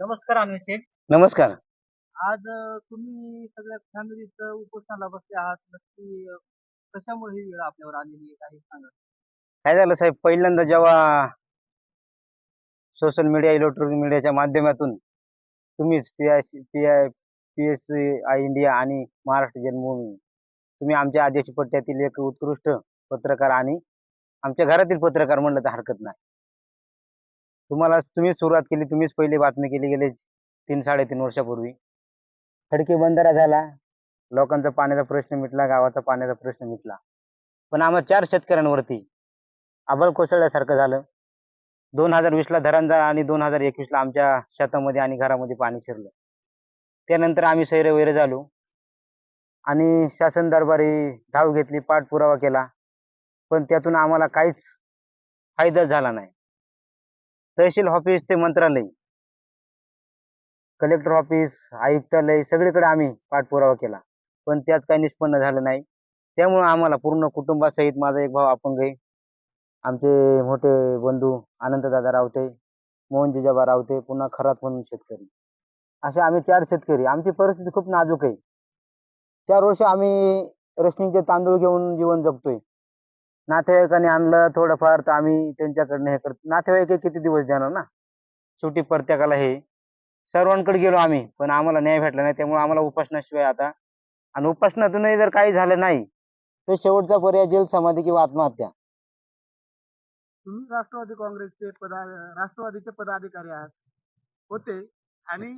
नमस्कार अनिल शेठ नमस्कार. आज अ, तुम्ही सगळ्या फॅमिलीचं उपोषणाला बसले आहात. नक्की अ, कशामुळे ही वेळ आपल्यावर आलेली आहे? काही सांगा. काय झालं साहेब? पहिल्यांदा जेव्हा सोशल मीडिया इलेक्ट्रॉनिक मीडियाच्या माध्यमातून तुम्हीच P I P I P S I India आणि महाराष्ट्र जन्मभूमी तुम्ही आमच्या आदेश पट्ट्यातील एक उत्कृष्ट पत्रकार आणि आमच्या घरातील पत्रकार म्हणलं तर हरकत नाही. तुम्हाला तुम्ही सुरुवात केली तुम्हीच पहिली बातमी केली गेले तीन साडेतीन वर्षापूर्वी. खडकी बंधारा झाला. लोकांचा पाण्याचा प्रश्न मिटला गावाचा पाण्याचा प्रश्न मिटला. पण आम्हा चार शेतकऱ्यांवरती आबळ कोसळल्यासारखं झालं. दोन हजार वीसला धरणजा आणि दोन हजार एकवीसला आमच्या शेतामध्ये आणि घरामध्ये पाणी शिरलं. त्यानंतर आम्ही सैरे वैरे झालो. आणि शासन दरबारी धाव घेतली पाठपुरावा केला. पण त्यातून आम्हाला काहीच फायदा झाला नाही. तहसील ऑफिस ते मंत्रालय. कलेक्टर ऑफिस आयुक्तालय सगळीकडे आम्ही पाठपुरावा केला. पण त्यात काही निष्पन्न झालं नाही. त्यामुळं आम्हाला पूर्ण कुटुंबासहित माझा एक भाऊ अपंग आहे. आमचे मोठे बंधू आनंददादा रावते मोहन जिजाबा रावते पुन्हा खरात म्हणून शेतकरी. असे आम्ही चार शेतकरी. आमची परिस्थिती खूप नाजूक आहे. चार वर्ष आम्ही रश्मीचे तांदूळ घेऊन जीवन जगतोय. नातेवाईकांनी आणलं थोडंफार तर आम्ही त्यांच्याकडनं हे करतो. नातेवाईक किती दिवस देणार ना? शेवटी प्रत्येकाला हे? सर्वांकडे गेलो आम्ही पण आम्हाला न्याय भेटला नाही त्यामुळे आम्हाला उपासनाशिवाय आता आणि उपासनातूनही जर काही झालं नाही तर शेवटचा पर्याय जेल समाधी किंवा आत्महत्या. तुम्ही राष्ट्रवादी काँग्रेसचे पदा राष्ट्रवादीचे पदाधिकारी आहात होते आणि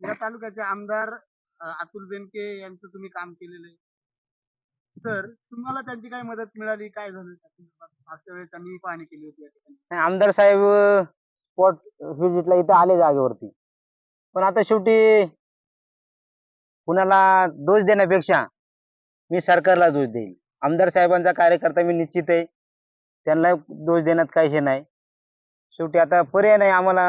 या तालुक्याचे आमदार अतुल बेनके यांचं तुम्ही काम केलेलं आहे. तर तुम्हाला त्यांची काय मदत मिळाली? काय झालं त्या संदर्भात? मागच्या वेळेस त्यांनी पाहणी केली होती या ठिकाणी. नाही, आमदार साहेब स्पॉट व्हिजिटला इथं आले जागेवरती. पण आता शेवटी कुणाला दोष देण्यापेक्षा मी सरकारला दोष देईल आमदार साहेबांचा कार्यकर्ता मी निश्चित आहे. त्यांना दोष देण्यात काही हे नाही. शेवटी आता पर्याय नाही आम्हाला.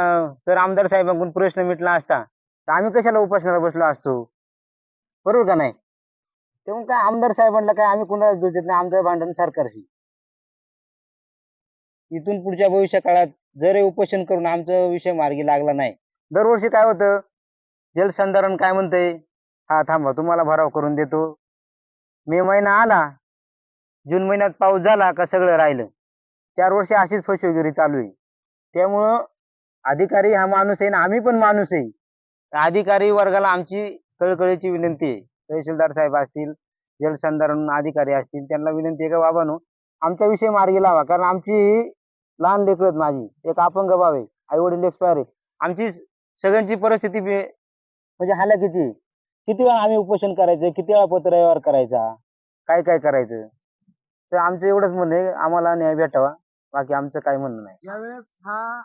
जर आमदार साहेबांकडून प्रश्न मिटला असता तर आम्ही कशाला उपासनाला बसलो असतो? बरोबर का नाही? तेव्हा काय आमदार साहेबांना काय आम्ही कुणाला दोष देत नाही आमचं भांडण सरकारशी. इथून पुढच्या भविष्य काळात जर हे उपोषण करून आमचा विषय मार्गी लागला नाही. दरवर्षी काय होतं? जलसंधारण काय म्हणतंय? हा थांबा तुम्हाला भराव करून देतो. मे महिना आला जून महिन्यात पाऊस झाला का सगळं राहिलं. चार वर्ष अशीच फसवेगिरी चालू आहे. त्यामुळं अधिकारी हा माणूस आहे ना आम्ही पण माणूस आहे. अधिकारी वर्गाला आमची कळकळीची विनंती आहे. तहसीलदार साहेब असतील जलसंधारण अधिकारी असतील त्यांना विनंती आहे का बाबांनो आमच्याविषयी मार्गी लावा. कारण आमची ही लहान लेकरं माझी एक अपंग बाब आहे आई वडील एक्सपायर आहे आमची सगळ्यांची परिस्थिती बे- म्हणजे हालाकीची किती वेळा आम्ही उपोषण करायचं? किती वेळा पत्रव्यवहार करायचा? काय काय करायचं? तर आमचं एवढंच म्हणणं आहे. आम्हाला न्याय भेटावा. बाकी आमचं काय म्हणणं नाही. यावेळेस हा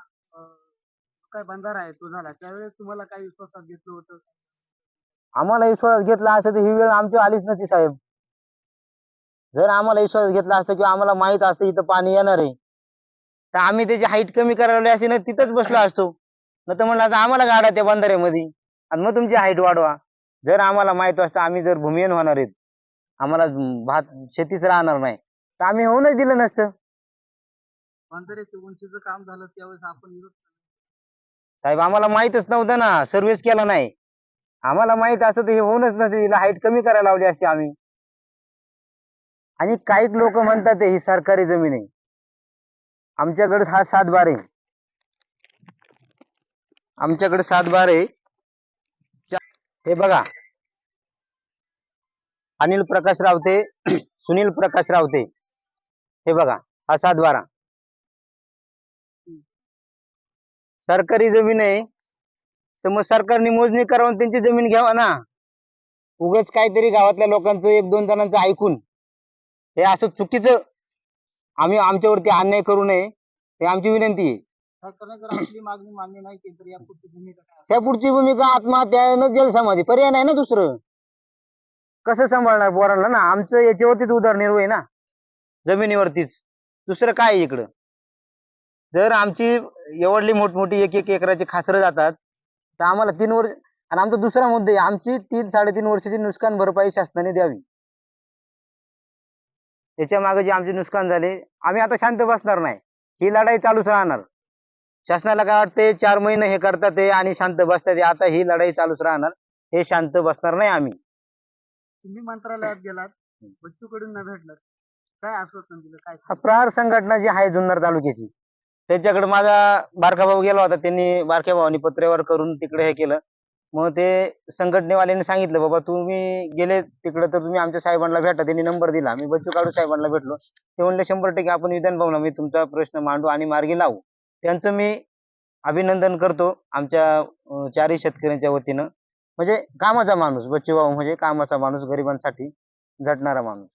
काय बंधारा आहे तो झाला त्यावेळेस तुम्हाला काय विश्वासात घेतलं होतं? आम्हाला विश्वास घेतला असता तर ही वेळ आमची आलीच नसती साहेब. जर आम्हाला विश्वास घेतला असता किंवा आम्हाला माहीत असतं इथं पाणी येणार आहे तर आम्ही त्याची हाईट कमी करायला असते ना तिथंच बसलो असतो. न तर म्हणलं आता आम्हाला गाडा त्या बंधाऱ्यामध्ये आणि मग तुमची हाईट वाढवा. जर आम्हाला माहीत असतं आम्ही जर भूमिहीन होणार आहेत आम्हाला भात शेतीच राहणार नाही तर आम्ही होऊनच दिलं नसतं. बंधाऱ्याच्या उंचीचं काम झालं त्यावेळेस आपण साहेब आम्हाला माहितच नव्हतं ना सर्व्हिस केला नाही. आम्हाला माहीत असतं तर हे होऊनच नसते. तिला हाईट कमी करायला लावली असते आम्ही. आणि काही लोक म्हणतात ही सरकारी जमीन आहे. आमच्याकडे हा सात बार आहे. आमच्याकडे सात बार आहे. हे बघा. अनिल प्रकाश रावते सुनील प्रकाश रावते. हे बघा हा सात बारा सरकारी जमीन आहे. तर मग सरकारने मोजणी करावून त्यांची जमीन घ्यावा ना. उगाच काहीतरी गावातल्या लोकांचं एक दोन जणांचं ऐकून. हे असं चुकीचं आम्ही आमच्यावरती अन्याय करू नये. हे आमची विनंती आहे. सरकारने जर आपली मागणी मान्य नाही केली तर यापुढची भूमिका काय त्या पुढची भूमिका आत्महत्या न जलसमाधी पर्याय नाही ना दुसरं. कसं सांभाळणार पोरांना ना? आमचं याच्यावरतीच उदरनिर्वाह आहे ना. जमिनीवरतीच. दुसरं काय आहे इकडं? जर आमची एवढली मोठमोठी एक एक एकराची खासरं जातात तर आम्हाला तीन वर्ष आणि आमचा दुसरा मुद्दा आहे आमची तीन साडेतीन वर्षाची नुकसान भरपाई शासनाने द्यावी. त्याच्यामागे जे आमचे नुकसान झाले आम्ही आता शांत बसणार नाही. ही लढाई चालूच राहणार. शासनाला काय वाटते चार महिने हे करतात ते आणि शांत बसतात आता ही लढाई चालूच राहणार. हे शांत बसणार नाही आम्ही. तुम्ही मंत्रालयात गेलात बच्चू कडूंना भेटलात काय आश्वासन दिलं काय प्रहार संघटना जी आहे जुन्नर तालुक्याची त्याच्याकडे माझा बारका भाऊ गेला होता. त्यांनी बारक्या भावानी पत्रेवर करून तिकडे हे केलं. मग ते संघटनेवाल्याने सांगितलं बाबा तुम्ही गेले तिकडे तर तुम्ही आमच्या साहेबांना भेटा. त्यांनी नंबर दिला. मी बच्चू काढू साहेबांना भेटलो. ते म्हणले शंभर टक्के आपण विधान भवना मी तुमचा प्रश्न मांडू आणि मार्गी लावू. त्यांचं मी अभिनंदन करतो आमच्या चारही शेतकऱ्यांच्या वतीनं. म्हणजे कामाचा माणूस बच्चू भाऊ म्हणजे कामाचा माणूस गरिबांसाठी झटणारा माणूस.